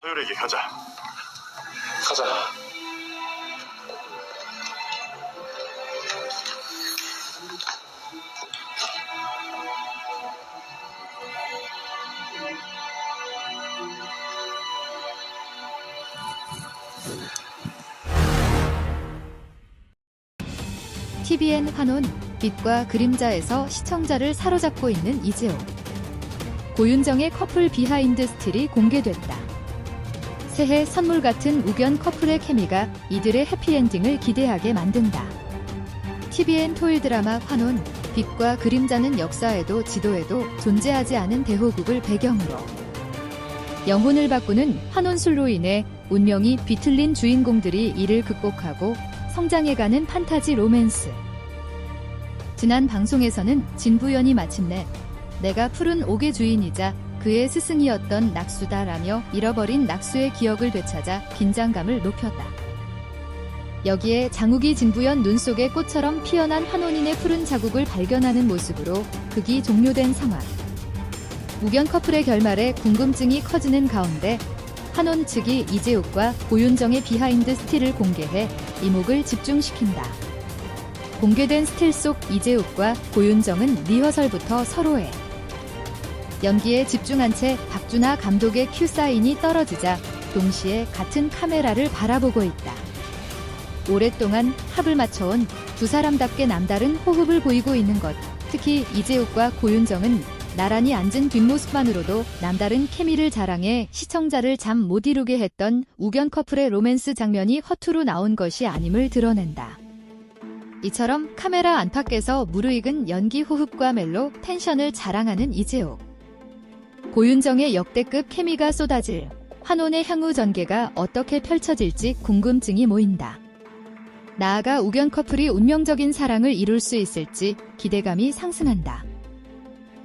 서열에게 가자. 가자. TVN 환혼 빛과 그림자에서 시청자를 사로잡고 있는 이재호. 고윤정의 커플 비하인드 스틸이 공개됐다. 새해 선물 같은 우견 커플의 케미가 이들의 해피엔딩을 기대하게 만든다. TVN 토일 드라마 환혼 빛과 그림자는 역사에도 지도에도 존재하지 않은 대호국을 배경으로 영혼을 바꾸는 환혼술로 인해 운명이 비틀린 주인공들이 이를 극복하고 성장해가는 판타지 로맨스. 지난 방송에서는 진부연이 마침내 내가 푸른 옥의 주인이자 그의 스승이었던 낙수다라며 잃어버린 낙수의 기억을 되찾아 긴장감을 높였다. 여기에 장욱이 진부연 눈 속에 꽃처럼 피어난 환혼인의 푸른 자국을 발견하는 모습으로 극이 종료된 상황. 우견 커플의 결말에 궁금증이 커지는 가운데 한온 측이 이재욱과 고윤정의 비하인드 스틸을 공개해 이목을 집중시킨다. 공개된 스틸 속 이재욱과 고윤정은 리허설부터 서로의 연기에 집중한 채 박준하 감독의 큐 사인이 떨어지자 동시에 같은 카메라를 바라보고 있다. 오랫동안 합을 맞춰온 두 사람답게 남다른 호흡을 보이고 있는 것. 특히 이재욱과 고윤정은 나란히 앉은 뒷모습만으로도 남다른 케미를 자랑해 시청자를 잠 못 이루게 했던 우견 커플의 로맨스 장면이 허투루 나온 것이 아님을 드러낸다. 이처럼 카메라 안팎에서 무르익은 연기 호흡과 멜로 텐션을 자랑하는 이재욱. 고윤정의 역대급 케미가 쏟아질 환혼의 향후 전개가 어떻게 펼쳐질지 궁금증이 모인다. 나아가 우견 커플이 운명적인 사랑을 이룰 수 있을지 기대감이 상승한다.